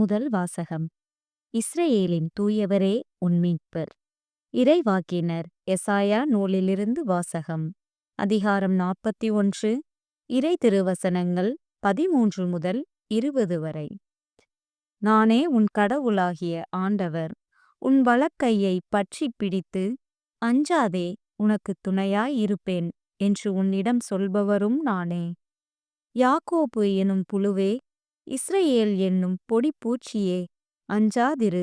முதல் வாசகம். இஸ்ரேலின் தூயவரே உன்மீட்பர் இறைவாக்கினர் எசாயா நூலிலிருந்து வாசகம். அதிகாரம் நாற்பத்தி ஒன்று இறை திருவசனங்கள் பதிமூன்று முதல் இருபது வரை. நானே உன் கடவுளாகிய ஆண்டவர் உன் வழக்கையை பற்றி பிடித்து அஞ்சாதே உனக்கு துணையாயிருப்பேன் என்று உன்னிடம் சொல்பவரும் நானே. யாக்கோபு எனும் புழுவே இஸ்ரேல் என்னும் பொடி பூச்சியே அஞ்சாதிரு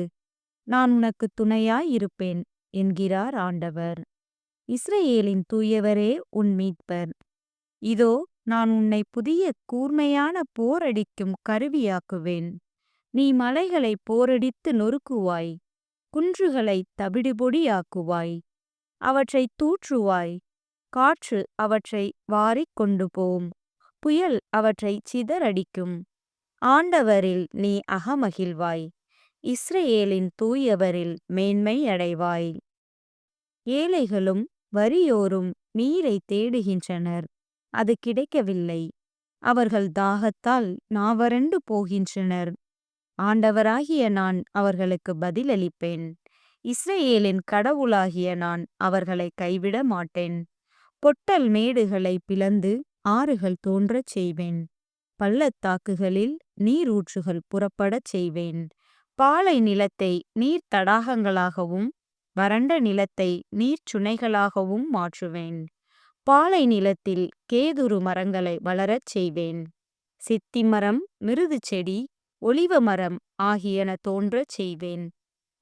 நான் உனக்கு துணையாயிருப்பேன் என்கிறார் ஆண்டவர். இஸ்ரேலின் தூயவரே உன் மீட்பர். இதோ நான் உன்னை புதிய கூர்மையான போரடிக்கும் கருவியாக்குவேன். நீ மலைகளை போரடித்து நொறுக்குவாய் குன்றுகளை தவிடுபொடியாக்குவாய் அவற்றை தூற்றுவாய் காற்று அவற்றை வாரிக் கொண்டு போம் புயல் அவற்றை சிதறடிக்கும். ஆண்டவரில் நீ அகமகிழ்வாய். இஸ்ரேலின் தூயவரில் மேன்மை அடைவாய். ஏழைகளும் வறியோரும் நீரை தேடுகின்றனர். அது கிடைக்கவில்லை. அவர்கள் தாகத்தால் நாவரண்டு போகின்றனர். ஆண்டவராகிய நான் அவர்களுக்கு பதிலளிப்பேன். இஸ்ரேலின் கடவுளாகிய நான் அவர்களை கைவிட மாட்டேன் பொட்டல் மேடுகளை பிளந்து ஆறுகள் தோன்றச் செய்வேன். பள்ளத்தாக்குகளில் நீரூற்றுகள் புறப்படச் செய்வேன். பாலை நிலத்தை நீர் தடாகங்களாகவும் வறண்ட நிலத்தை நீர்ச்சுனைகளாகவும் மாற்றுவேன். பாலை நிலத்தில் கேதுரு மரங்களை வளரச் செய்வேன். சித்தி மரம் மிருது செடி ஒளிவ மரம் ஆகியன தோன்றச் செய்வேன்.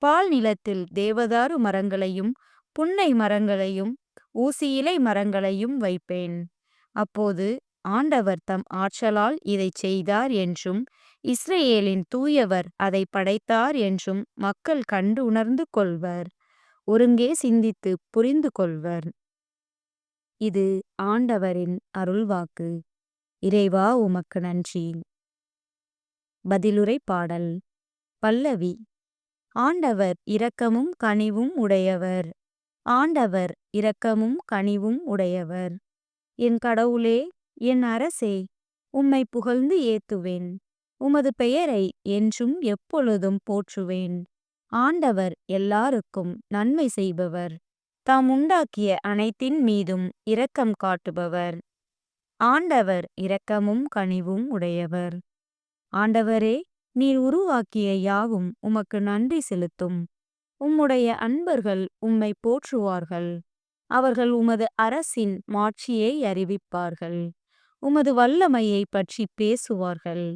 பால் நிலத்தில் தேவதாரு மரங்களையும் புன்னை மரங்களையும் ஊசியிலை மரங்களையும் வைப்பேன். அப்போது ஆண்டவர் தம் ஆற்றலால் இதைச் செய்தார் என்றும் இஸ்ரேலின் தூயவர் அதை படைத்தார் என்றும் மக்கள் கண்டு உணர்ந்து கொள்வர். ஒருங்கே சிந்தித்து புரிந்து கொள்வர். இது ஆண்டவரின் அருள்வாக்கு. இறைவா உமக்கு நன்றி. பதிலுரை பாடல். பல்லவி. ஆண்டவர் இரக்கமும் கனிவும் உடையவர். ஆண்டவர் இரக்கமும் கனிவும் உடையவர். என் கடவுளே என் அரசே உம்மை புகழ்ந்து ஏத்துவேன். உமது பெயரை என்றும் எப்பொழுதும் போற்றுவேன். ஆண்டவர் எல்லாருக்கும் நன்மை செய்பவர். தாம் உண்டாக்கிய அனைத்தின் மீதும் இரக்கம் காட்டுபவர். ஆண்டவர் இரக்கமும் கனிவும் உடையவர். ஆண்டவரே நீர் உருவாக்கிய யாவும் உமக்கு நன்றி செலுத்தும். உம்முடைய அன்பர்கள் உம்மை போற்றுவார்கள். அவர்கள் உமது அரசின் மாட்சியை அறிவிப்பார்கள். உமது வல்லமையை பற்றி பேசுவார்கள்.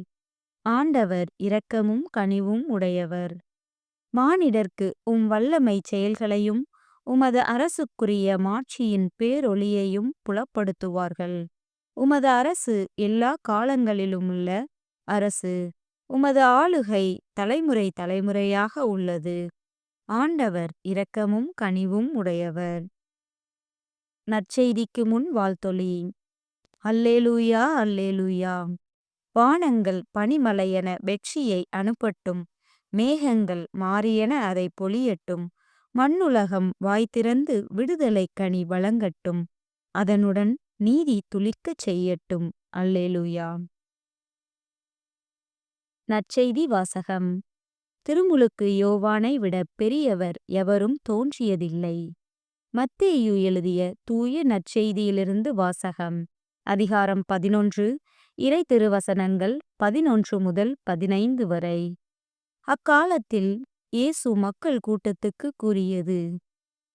ஆண்டவர் இரக்கமும் கனிவும் உடையவர். மானிடர்க்கு உம் வல்லமை செயல்களையும் உமது அரசுக்குரிய மாட்சியின் பேரொளியையும் புலப்படுத்துவார்கள். உமது அரசு எல்லா காலங்களிலுமுள்ள அரசு. உமது ஆளுகை தலைமுறை தலைமுறையாக உள்ளது. ஆண்டவர் இரக்கமும் கனிவும் உடையவர். நற்செய்திக்கு முன் வாழ்த்தொலி அல்லேலூயா அல்லேலூயா. வானங்கள் பனிமலையென வெற்றியை அனுப்பட்டும். மேகங்கள் மாறியென அதை பொழியட்டும். மண்ணுலகம் வாய்த்திறந்து விடுதலை கனி வழங்கட்டும். அதனுடன் நீதி துளிக்கச் செய்யட்டும். அல்லேலூயா. நற்செய்தி வாசகம். திருமுழுக்கு யோவானை விட பெரியவர் எவரும் தோன்றியதில்லை. மத்தேயு எழுதிய தூய நற்செய்தியிலிருந்து வாசகம். அதிகாரம் பதினொன்று இறை திருவசனங்கள் பதினொன்று முதல் பதினைந்து வரை. அக்காலத்தில் இயேசு மக்கள் கூட்டத்துக்கு கூறியது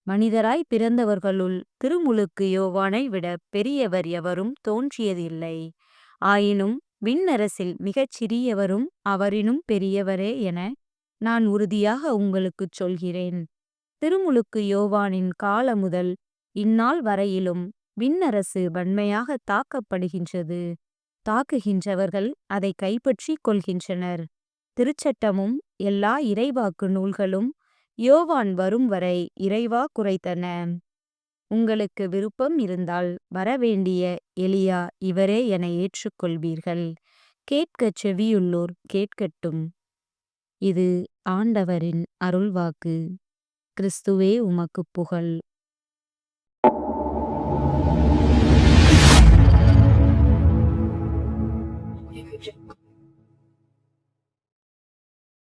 மனிதராய் பிறந்தவர்களுள் திருமுழுக்கு யோவானை விட பெரியவர் எவரும் தோன்றியதில்லை. ஆயினும் விண்ணரசில் மிகச் சிறியவரும் அவரினும் பெரியவரே என நான் உறுதியாக உங்களுக்குச் சொல்கிறேன். திருமுழுக்கு யோவானின் கால முதல் இந்நாள் வரையிலும் விண்ணரசு வன்மையாக தாக்கப்படுகின்றது. தாக்குகின்றவர்கள் அதை கைப்பற்றிக் கொள்கின்றனர். திருச்சட்டமும் எல்லா இறைவாக்கு நூல்களும் யோவான் வரும் வரை இறைவா குறைத்தன. உங்களுக்கு விருப்பம் இருந்தால் வரவேண்டிய எலியா இவரே என ஏற்றுக்கொள்வீர்கள். கேட்கச் செவியுள்ளோர் கேட்கட்டும். இது ஆண்டவரின் அருள்வாக்கு. கிறிஸ்துவே உமக்கு புகழ்.